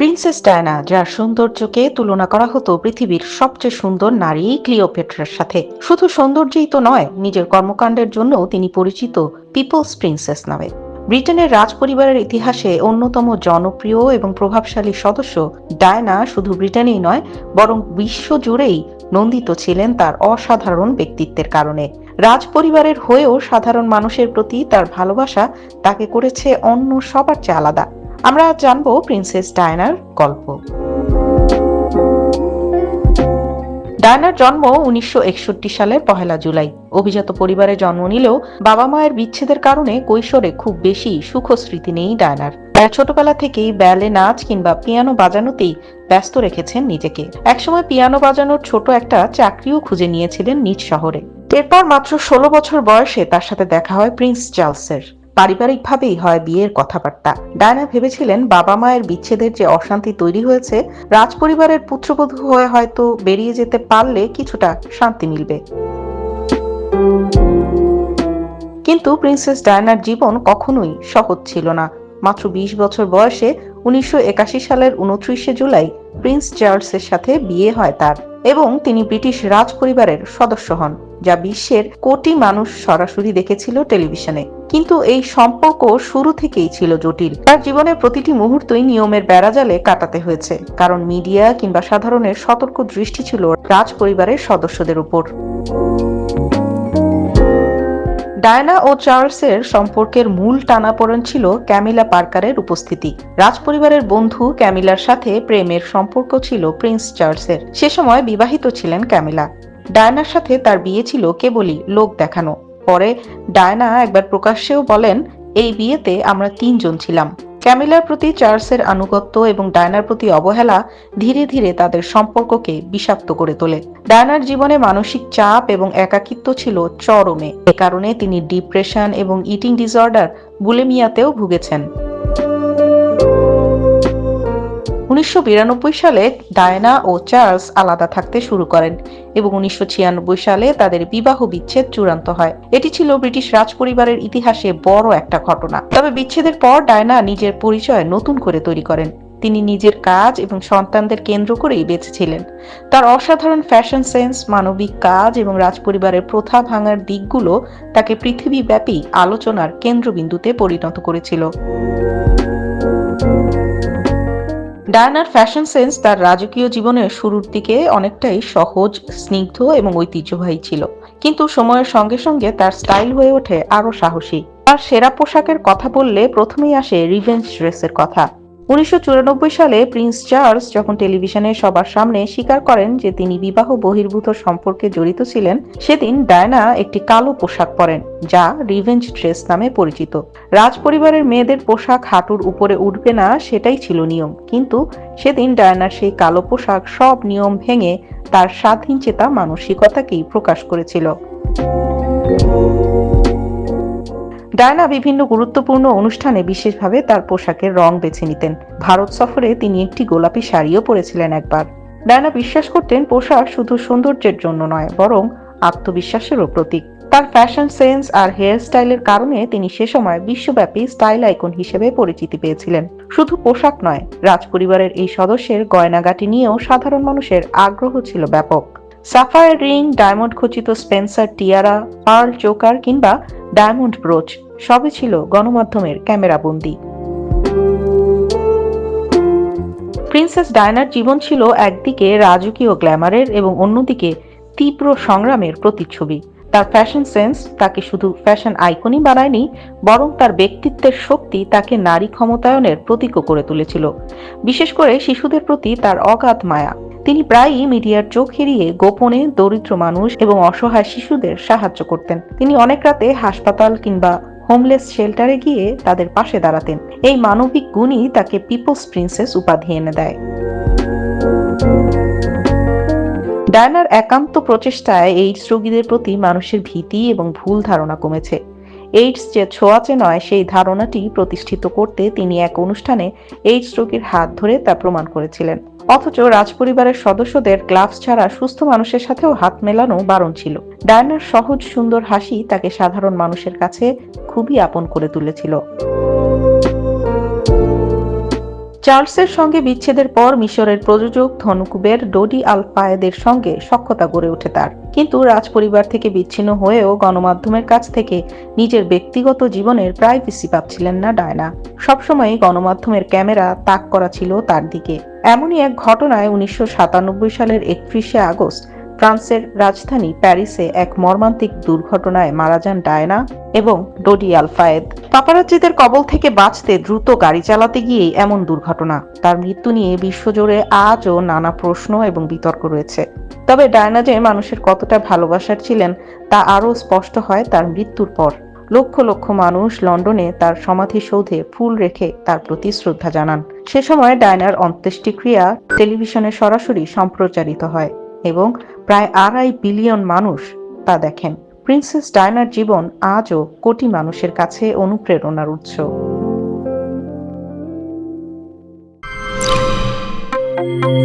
Princess Diana, যার সৌন্দর্যকে তুলনা করা হতো পৃথিবীর সবচেয়ে সুন্দর নারী ক্লিওপেট্রার সাথে। শুধু সৌন্দর্যই তো নয়, নিজের কর্মকাণ্ডের জন্য তিনি পরিচিত পিপলস প্রিন্সেস নামে। ব্রিটেনের রাজপরিবারের ইতিহাসে অন্যতম জনপ্রিয় এবং প্রভাবশালী সদস্য ডায়না শুধু ব্রিটেনেই নয়, বরং বিশ্ব জুড়েই নন্দিত ছিলেন তার অসাধারণ ব্যক্তিত্বের কারণে। রাজপরিবারের হয়েও সাধারণ মানুষের প্রতি তার ভালোবাসা তাকে করেছে অন্য সবার চেয়ে আলাদা। আমরা জানব প্রিন্সেস ডায়নার গল্প। ডায়নার জন্ম উনিশশো একষট্টি সালের পহেলা জুলাই। অভিজাত পরিবারে জন্ম নিলেও বাবা মায়ের বিচ্ছেদের কারণে কৈশোরে খুব বেশি সুখ স্মৃতি নেই ডায়নার। ছোটবেলা থেকেই ব্যালে নাচ কিংবা পিয়ানো বাজানোতেই ব্যস্ত রেখেছেন নিজেকে। একসময় পিয়ানো বাজানোর ছোট একটা চাকরিও খুঁজে নিয়েছিলেন নিজ শহরে। এরপর মাত্র ষোলো বছর বয়সে তার সাথে দেখা হয় প্রিন্স চার্লসের পারিবারিকভাবেই হয় বিয়ের কথাবার্তা। ডায়না ভেবেছিলেন বাবা মায়ের বিচ্ছেদের যে অশান্তি তৈরি হয়েছে, রাজপরিবারের পুত্রবধূ হয়ে হয়তো বেরিয়ে যেতে পারলে কিছুটা শান্তি মিলবে। কিন্তু প্রিন্সেস ডায়নার জীবন কখনোই সহজ ছিল না। মাত্র বিশ বছর বয়সে উনিশশো একাশি সালের উনত্রিশে জুলাই প্রিন্স চার্লসের সাথে বিয়ে হয় তার এবং তিনি ব্রিটিশ রাজ পরিবারের সদস্য হন, যা বিশ্বের কোটি মানুষ সরাসরি দেখেছিল টেলিভিশনে। কিন্তু এই সম্পর্ক শুরু থেকেই ছিল জটিল। তার জীবনের প্রতিটি মুহূর্তই নিয়মের বেড়াজালে কাটাতে হয়েছে, কারণ মিডিয়া কিংবা সাধারণের সতর্ক দৃষ্টি ছিল রাজ পরিবারের সদস্যদের উপর। ডায়না ও চার্লসের সম্পর্কের মূল টানাপোড়েন ছিল ক্যামিলা পার্কারের উপস্থিতি। রাজপরিবারের বন্ধু ক্যামিলার সাথে প্রেমের সম্পর্ক ছিল প্রিন্স চার্লসের। সে সময় বিবাহিত ছিলেন ক্যামিলা। ডায়নার সাথে তার বিয়ে ছিল কেবলই লোক দেখানো। পরে ডায়না একবার প্রকাশ্যেও বলেন, এই বিয়েতে আমরা তিনজন ছিলাম। ক্যামিলার প্রতি চার্লসের আনুগত্য এবং ডায়নার প্রতি অবহেলা ধীরে ধীরে তাদের সম্পর্ককে বিষাক্ত করে তোলে। ডায়নার জীবনে মানসিক চাপ এবং একাকিত্ব ছিল চরমে। এ কারণে তিনি ডিপ্রেশন এবং ইটিং ডিসঅর্ডার, বুলেমিয়াতেও ভুগেছেন। উনিশশো বিরানব্বই সালে ডায়না ও চার্লস আলাদা থাকতে শুরু করেন এবং উনিশশো ছিয়ানব্বই সালে তাদের বিবাহ বিচ্ছেদ চূড়ান্ত হয়। এটি ছিল ব্রিটিশ রাজপরিবারের ইতিহাসে বড় একটা ঘটনা। তবে বিচ্ছেদের পর ডায়না নিজের পরিচয় নতুন করে তৈরি করেন। তিনি নিজের কাজ এবং সন্তানদের কেন্দ্র করেই বেঁচেছিলেন। তার অসাধারণ ফ্যাশন সেন্স, মানবিক কাজ এবং রাজপরিবারের প্রথা ভাঙার দিকগুলো তাকে পৃথিবীব্যাপী আলোচনার কেন্দ্রবিন্দুতে পরিণত করেছিল। ডায়নার ফ্যাশন সেন্স তার রাজকীয় জীবনের শুরুর দিকে অনেকটাই সহজ, স্নিগ্ধ এবং ঐতিহ্যবাহী ছিল। কিন্তু সময়ের সঙ্গে সঙ্গে তার স্টাইল হয়ে ওঠে আরও সাহসী। তার সেরা পোশাকের কথা বললে প্রথমেই আসে রিভেঞ্জ ড্রেসের কথা। উনিশশো চুরানব্বই সালে প্রিন্স চার্লস যখন টেলিভিশনে সবার সামনে স্বীকার করেন যে তিনি বিবাহ বহির্ভূত সম্পর্কে জড়িত ছিলেন, সেদিন ডায়না একটি কালো পোশাক পরেন, যা রিভেঞ্জ ড্রেস নামে পরিচিত। রাজ পরিবারের মেয়েদের পোশাক হাঁটুর উপরে উঠবে না, সেটাই ছিল নিয়ম। কিন্তু সেদিন ডায়নার সেই কালো পোশাক সব নিয়ম ভেঙে তার স্বাধীন চেতা মানসিকতাকেই প্রকাশ করেছিল। ডায়না বিভিন্ন গুরুত্বপূর্ণ অনুষ্ঠানে বিশেষভাবে তার পোশাকের রং বেছে নিতেন। ভারত সফরে তিনি একটি গোলাপি শাড়িও পরেছিলেন একবার। ডায়না বিশ্বাস করতেন, পোশাক শুধু সৌন্দর্যের জন্য নয়, বরং আত্মবিশ্বাসেরও প্রতীক। তার ফ্যাশন সেন্স আর হেয়ার স্টাইলের কারণে তিনি সে সময় বিশ্বব্যাপী স্টাইল আইকন হিসেবে পরিচিতি পেয়েছিলেন। শুধু পোশাক নয়, রাজপরিবারের এই সদস্যের গয়নাগাটি নিয়েও সাধারণ মানুষের আগ্রহ ছিল ব্যাপক। সাফায়ার রিং, ডায়মন্ড খচিত স্পেন্সার টিয়ারা, পার্ল চোকার কিংবা ডায়মন্ড ব্রোচ সবই ছিল গণমাধ্যমের ক্যামেরাবন্দি প্রিন্সেস ডায়নার জীবন ছিল একদিকে রাজকীয় গ্ল্যামারের এবং অন্যদিকে তীব্র সংগ্রামের প্রতিচ্ছবি। তার ফ্যাশন সেন্স তাকে শুধু ফ্যাশন আইকনই বানায়নি, বরং তার ব্যক্তিত্বের শক্তি তাকে নারী ক্ষমতায়নের প্রতীকও করে তুলেছিল। বিশেষ করে শিশুদের প্রতি তার অগাধ মায়া। তিনি প্রায়ই মিডিয়ার চোখ এড়িয়ে গোপনে দরিদ্র মানুষ এবং অসহায় শিশুদের সাহায্য করতেন। তিনি অনেক রাতে হাসপাতাল কিংবা হোমলেস শেল্টারে গিয়ে তাদের পাশে দাঁড়াতেন। এই মানবিক গুণই তাকে পিপলস প্রিন্সেস উপাধি এনে দেয়। ডায়নার একান্ত প্রচেষ্টায় এইডস রোগীদের প্রতি মানুষের ভীতি এবং ভুল ধারণা কমেছে। এইডস যে ছোঁয়াচে নয়, সেই ধারণাটি প্রতিষ্ঠিত করতে তিনি এক অনুষ্ঠানে এইডস রোগীর হাত ধরে তা প্রমাণ করেছিলেন। অথচ রাজপরিবারের সদস্যদের গ্লাভস ছাড়া সুস্থ মানুষের সাথেও হাত মেলানো বারণ ছিল। ডায়নার সহজ, সুন্দর হাসি তাকে সাধারণ মানুষের কাছে খুবই আপন করে তুলেছিল। চার্লসের সঙ্গে বিচ্ছেদের পর মিশরের প্রযোজক ধনুকুবের ডোডি আল ফায়েদের সঙ্গে সখ্যতা গড়ে ওঠে তার। কিন্তু রাজপরিবার থেকে বিচ্ছিন্ন হয়েও গণমাধ্যমের কাছ থেকে নিজের ব্যক্তিগত জীবনের প্রাইভেসি পাচ্ছিলেন না ডায়না। সবসময় গণমাধ্যমের ক্যামেরা তাক করা ছিল তার দিকে। এমনই এক ঘটনায় উনিশশো সাতানব্বই সালের একত্রিশে আগস্ট ফ্রান্সের রাজধানী প্যারিসে এক মর্মান্তিক দুর্ঘটনায় মারা যান ডায়না এবং ডোডি আলফায়েদ। পাপারাজ্জিদের কবল থেকে বাঁচতে দ্রুত গাড়ি চালাতে গিয়েই এমন দুর্ঘটনা। তার মৃত্যু নিয়ে বিশ্বজুড়ে আজও নানা প্রশ্ন এবং বিতর্ক রয়েছে। তবে ডায়না যে মানুষের কতটা ভালোবাসার ছিলেন তা আরও স্পষ্ট হয় তার মৃত্যুর পর। লক্ষ লক্ষ মানুষ লন্ডনে তার সমাধিসৌধে ফুল রেখে তার প্রতি শ্রদ্ধা জানান। সে সময় ডায়নার অন্ত্যেষ্টিক্রিয়া টেলিভিশনে সরাসরি সম্প্রচারিত হয় এবং প্রায় আড়াই বিলিয়ন মানুষ তা দেখেন। প্রিন্সেস ডায়নার জীবন আজও কোটি মানুষের কাছে অনুপ্রেরণার উৎস। thank you